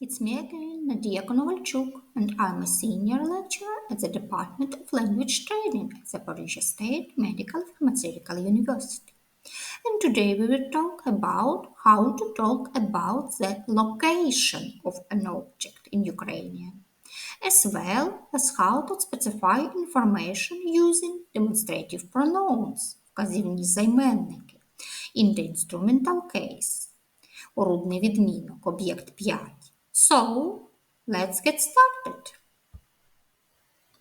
It's me again, Nadia Konovalchuk, and I'm a senior lecturer at the Department of Language Training at Zaporizhia State Medical Pharmaceutical University. And today we will talk about how to talk about the location of an object in Ukrainian, as well as how to specify information using demonstrative pronouns, вказівні займенники, in the instrumental case. Орудний відмінок, об'єкт 5. So, let's get started.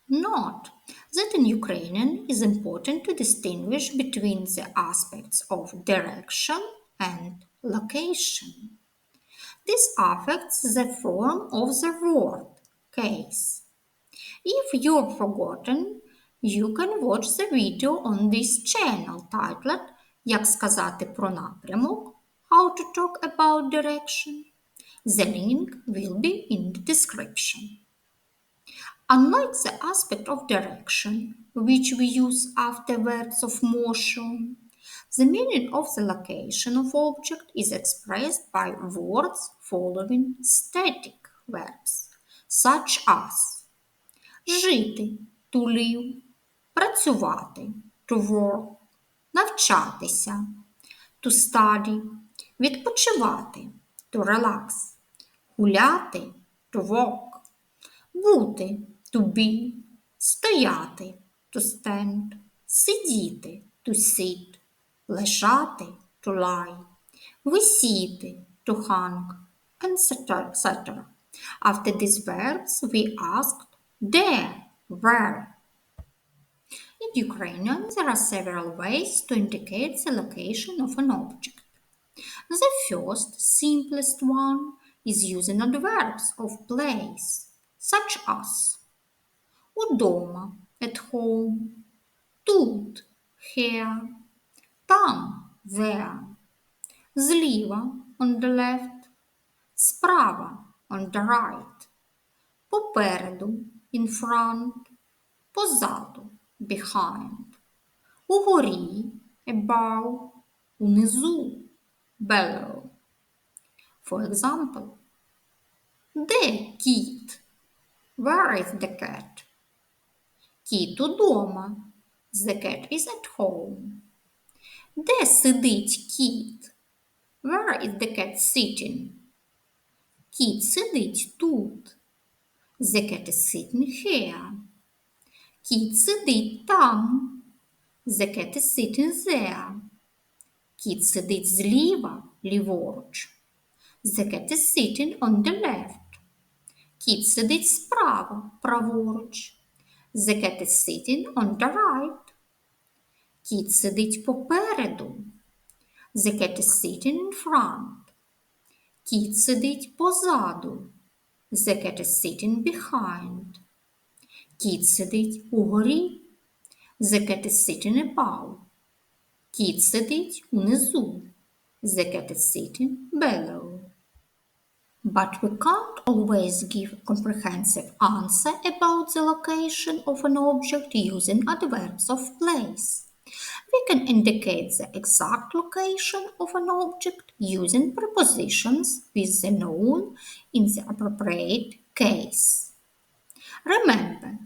Note that in Ukrainian it is important to distinguish between the aspects of direction and location. This affects the form of the word case. If you've forgotten, you can watch the video on this channel titled Як сказати про напрямок How to talk about direction. The link will be in the description. Unlike the aspect of direction, which we use after verbs of motion, the meaning of the location of object is expressed by words following static verbs, such as жити to live, працювати to work, навчатися to study, відпочивати to relax, гуляти to walk, бути to be, стояти to stand, сидіти to sit, лежати to lie, висіти to hang, etc. After these verbs, we asked де, where. In Ukrainian, there are several ways to indicate the location of an object. The first, simplest one, is using adverbs of place, such as удома, at home, тут, here, там, there, зліва, on the left, справа, on the right, попереду, in front, позаду, behind, угорі, above, унизу, below. For example, де кіт? Where is the cat? Кіт удома. The cat is at home. Де сидить кіт? Where is the cat sitting? Кіт сидить тут. The cat is sitting here. Кіт сидить там. The cat is sitting there. Кіт сидить зліва, ліворуч. The cat is sitting on the left. Кіт сидить справа, праворуч. The cat is sitting on the right. Кіт сидить попереду. The cat is sitting in front. Кіт сидить позаду. The cat is sitting behind. Кіт сидить угорі. The cat is sitting above. Кіт сидить унизу. The cat is sitting below. But we can't always give a comprehensive answer about the location of an object using adverbs of place. We can indicate the exact location of an object using prepositions with the noun in the appropriate case. Remember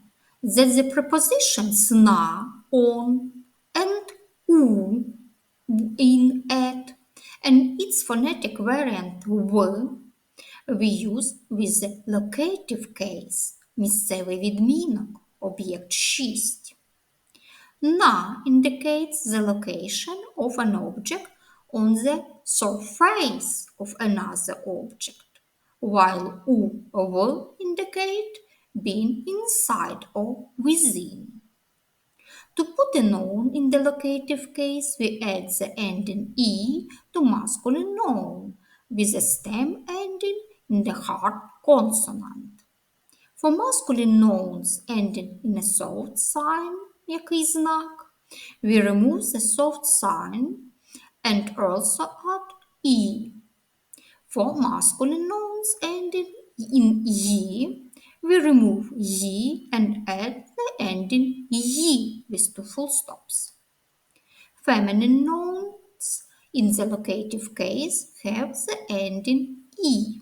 that the prepositions na, on, and u, in, at, and its phonetic variant w we use with the locative case місцевий відмінок, об'єкт 6. Na indicates the location of an object on the surface of another object, while u will indicate being inside or within. To put a noun in the locative case, we add the ending e to masculine noun with a stem ending in the hard consonant. For masculine nouns ending in a soft sign, який знак, we remove the soft sign and also add e. For masculine nouns ending in ye, we remove ye and add the ending ye with two full stops. Feminine nouns in the locative case have the ending e.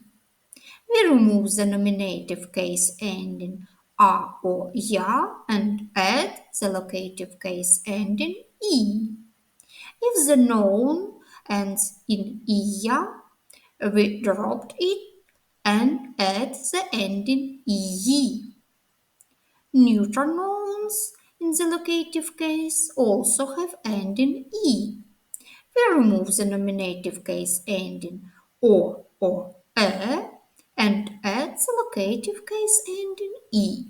we remove the nominative case ending a or ya and add the locative case ending e. If the noun ends in ia, we dropped it and add the ending ie. Neutral nouns in the locative case also have ending e. We remove the nominative case ending o or e and add the locative case ending e.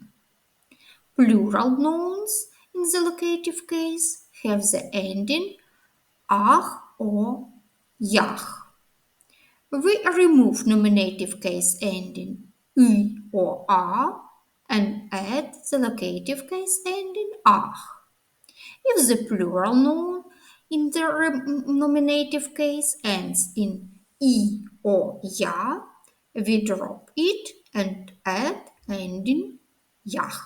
Plural nouns in the locative case have the ending ach or yach. We remove nominative case ending "-e" or a and add the locative case ending ach. If the plural noun in the nominative case ends in "-e" or ya, we drop it and add ending yach.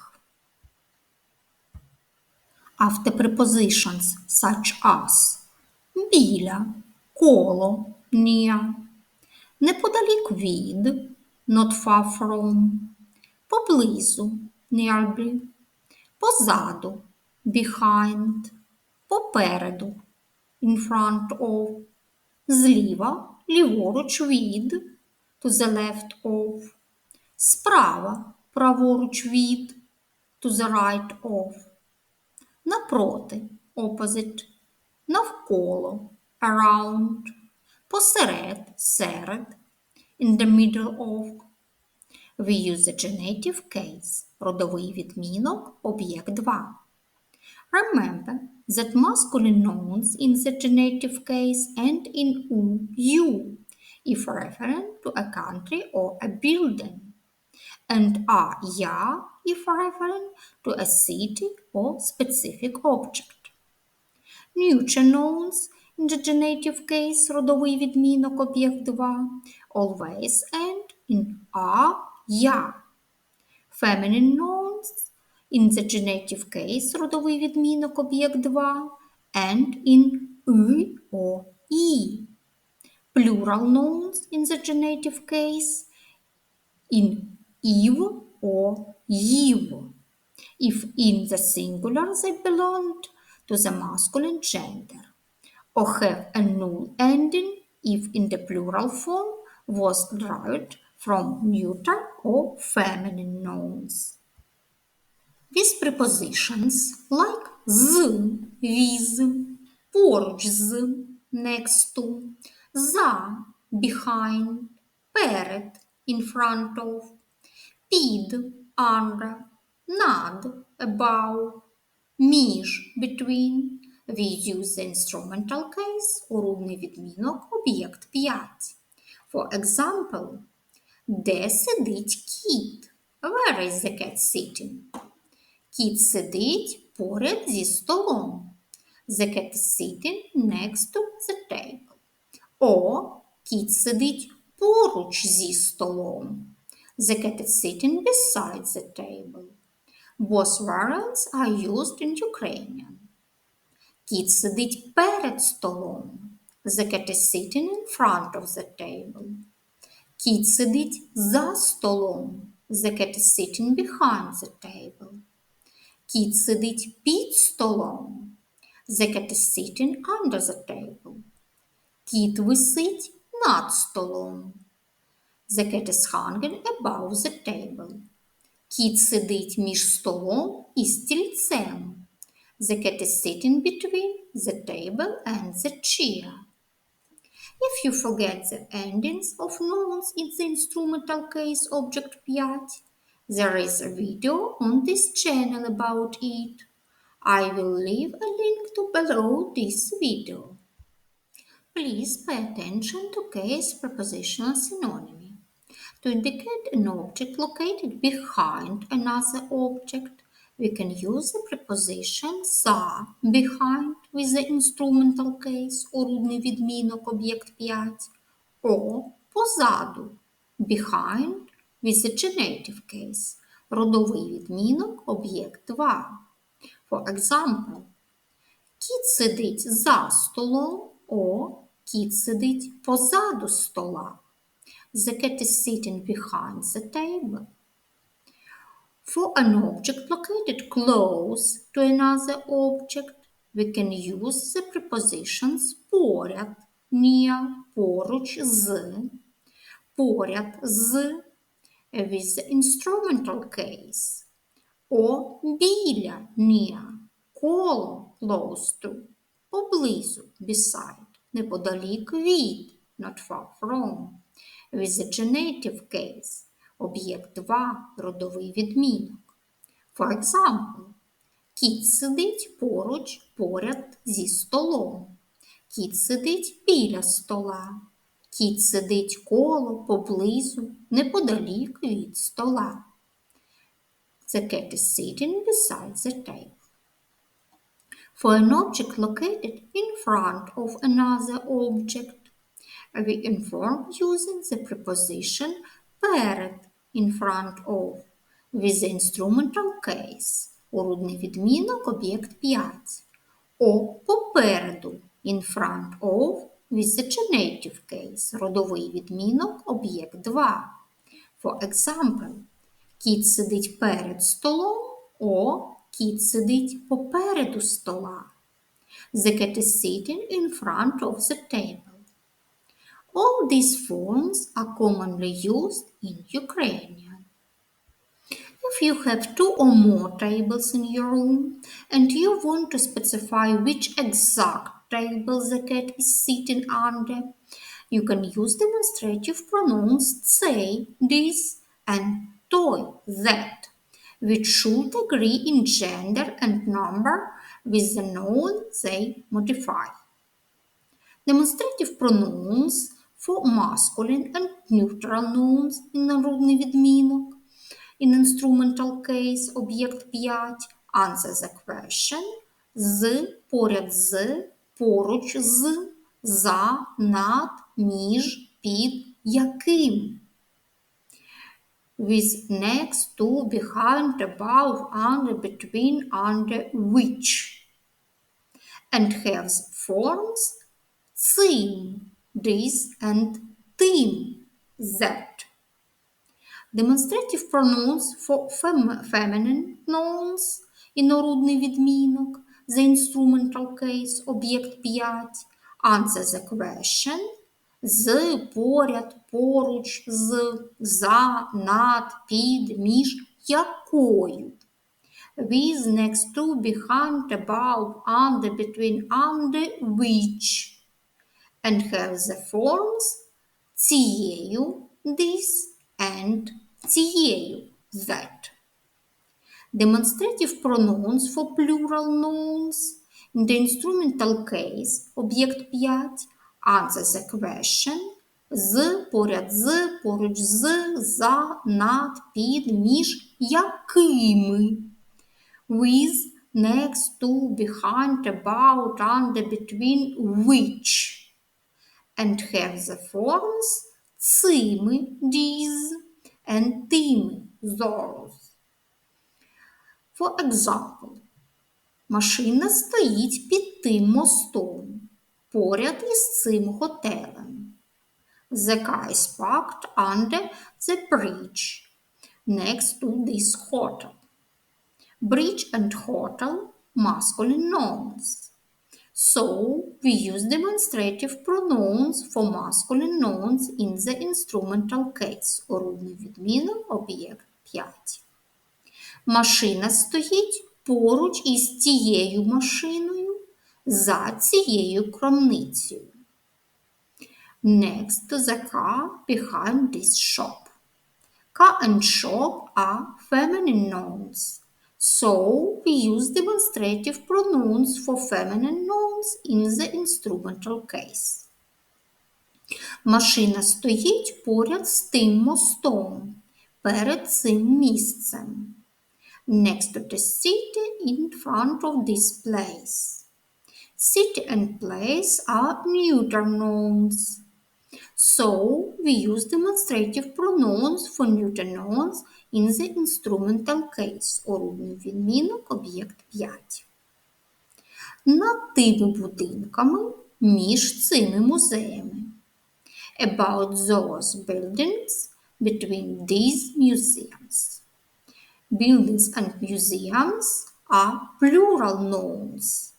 After prepositions such as біля, коло, near, неподалік від, not far from, поблизу, nearby, позаду, behind, попереду, in front of, зліва, ліворуч від, to the left of, справа, праворуч від, to the right of, напроти, opposite, навколо, around, посеред, серед, in the middle of. We use the genitive case, родовий відмінок, об'єкт 2. Remember that masculine nouns in the genitive case end in u, you, if referring to a country or a building, and are ya if referring to a city or specific object. Neutral nouns in the genitive case родовий відмінок об'єкт 2 always end in a, ya. Feminine nouns in the genitive case родовий відмінок об'єкт 2 end in u or e. plural nouns in the genitive case in ив or yiv. If in the singular they belonged to the masculine gender, or have a null ending if in the plural form was derived from neuter or feminine nouns. These prepositions like z, with, porch z, next to, за, behind, перед, in front of, під, under, над, above, між, between, we use the instrumental case у рудний відмінок об'єкт 5. For example, де сидить кіт? Where is the cat sitting? Кіт сидить поряд зі столом. The cat is sitting next to the table. О, кіт сидить поруч зі столом. The cat is sitting beside the table. Both variants are used in Ukrainian. Кіт сидить перед столом. The cat is sitting in front of the table. Кіт сидить за столом. The cat is sitting behind the table. Кіт сидить під столом. The cat is sitting under the table. Кіт висить над столом. The cat is hanging above the table. Кіт сидить між столом і стільцем. The cat is sitting between the table and the chair. If you forget the endings of nouns in the instrumental case object 5, there is a video on this channel about it. I will leave a link to below this video. Please pay attention to case prepositional synonymy. To indicate an object located behind another object, we can use the preposition за behind with the instrumental case у рудний відмінок об'єкт 5 or позаду behind with the genitive case родовий відмінок об'єкт 2. For example, кіт сидить за столом or кіт сидить позаду стола. The cat is sitting behind the table. For an object located close to another object, we can use the prepositions поряд, near, поруч з, поряд з, with the instrumental case, or біля, near, коло, close to, поблизу, beside, неподалік від, not far from, with the genitive case, об'єкт 2, родовий відмінок. For example, кіт сидить поруч, поряд зі столом. Кіт сидить біля стола. Кіт сидить коло, поблизу, неподалік від стола. The cat is sitting beside the table. For an object located in front of another object, we inform using the preposition перед in front of with the instrumental case. Урудний відмінок об'єкт 5. О попереду in front of with the genitive case. Родовий відмінок об'єкт 2. For example, кіт сидить перед столом, о кіт сидить попереду стола. The cat is sitting in front of the table. All these forms are commonly used in Ukrainian. If you have two or more tables in your room and you want to specify which exact table the cat is sitting under, you can use demonstrative pronouns цей, this, and той, that, Which should agree in gender and number with the noun they modify. Demonstrative pronouns for masculine and neutral nouns in народний відмінок. In instrumental case об'єкт 5 answer the question з, поряд з, поруч з, за, над, між, під, яким. With next to, behind, above, under, between, under, which. And has forms цим, this and тим, that. Demonstrative pronouns for fem feminine nouns інородний відмінок, the instrumental case, об'єкт 5, answer the question, з, поряд, поруч, з, за, над, під, між, якою. With, next to, behind, above, under, between, under, which and have the forms цією this and цією that. Demonstrative pronouns for plural nouns. In the instrumental case, об'єкт 5, answer the question з, поряд з, поруч з, за, над, під, між, якими. With, next to, behind, about, under, between, which and have the forms цими these and тими those. For example, машина стоїть під тим мостом поряд із цим готелем. The car is parked under the bridge next to this hotel. Bridge and hotel masculine nouns. So we use demonstrative pronouns for masculine nouns in the instrumental case. Орудний відмінок об'єкт 5. Машина стоїть поруч із цією машиною за цією крамницею. Next to the car behind this shop. Car and shop are feminine nouns. So we use demonstrative pronouns for feminine nouns in the instrumental case. Машина стоїть поряд з тим мостом, перед цим місцем. Next to the city in front of this place. City and place are neuter nouns. So we use demonstrative pronouns for neuter nouns in the instrumental case. Орудний відмінок об'єкт 5. Над тими будинками між цими музеями. about those buildings between these museums. Buildings and museums are plural nouns.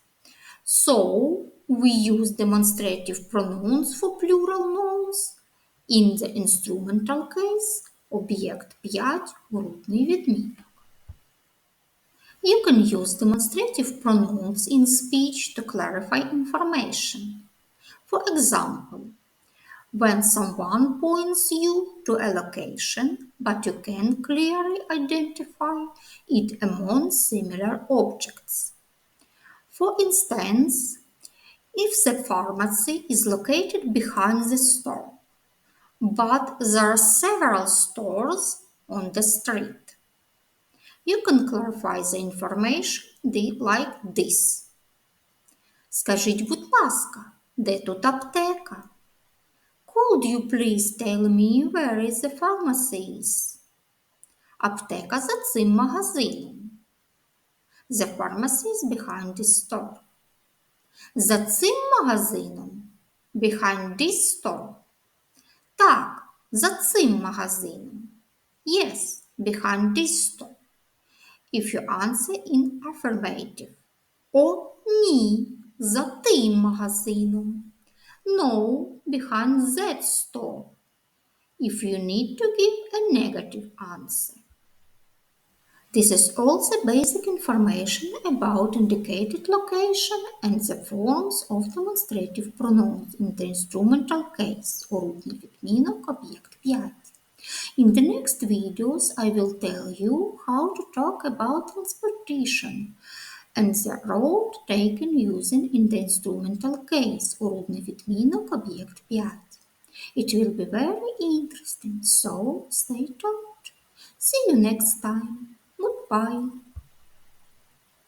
So we use demonstrative pronouns for plural nouns. In the instrumental case об'єкт 5 групний відмінок. You can use demonstrative pronouns in speech to clarify information. For example, when someone points you to a location, but you can clearly identify it among similar objects. For instance, if the pharmacy is located behind the store, but there are several stores on the street. You can clarify the information like this. Скажіть, будь ласка, де тут аптека? Could you please tell me where is the pharmacy is? Аптека за цим магазином. The pharmacy is behind this store. За цим магазином. Behind this store. Так, за цим магазином. Yes, behind this store. If you answer in affirmative. О, ні, за тим магазином. No, behind that store. If you need to give a negative answer. This is all the basic information about indicated location and the forms of demonstrative pronouns in the instrumental case урудний відмінок об'єкт 5. In the next videos I will tell you how to talk about transportation and the road taken using in the instrumental case урудний відмінок об'єкт 5. It will be very interesting, so stay tuned. See you next time. Bye.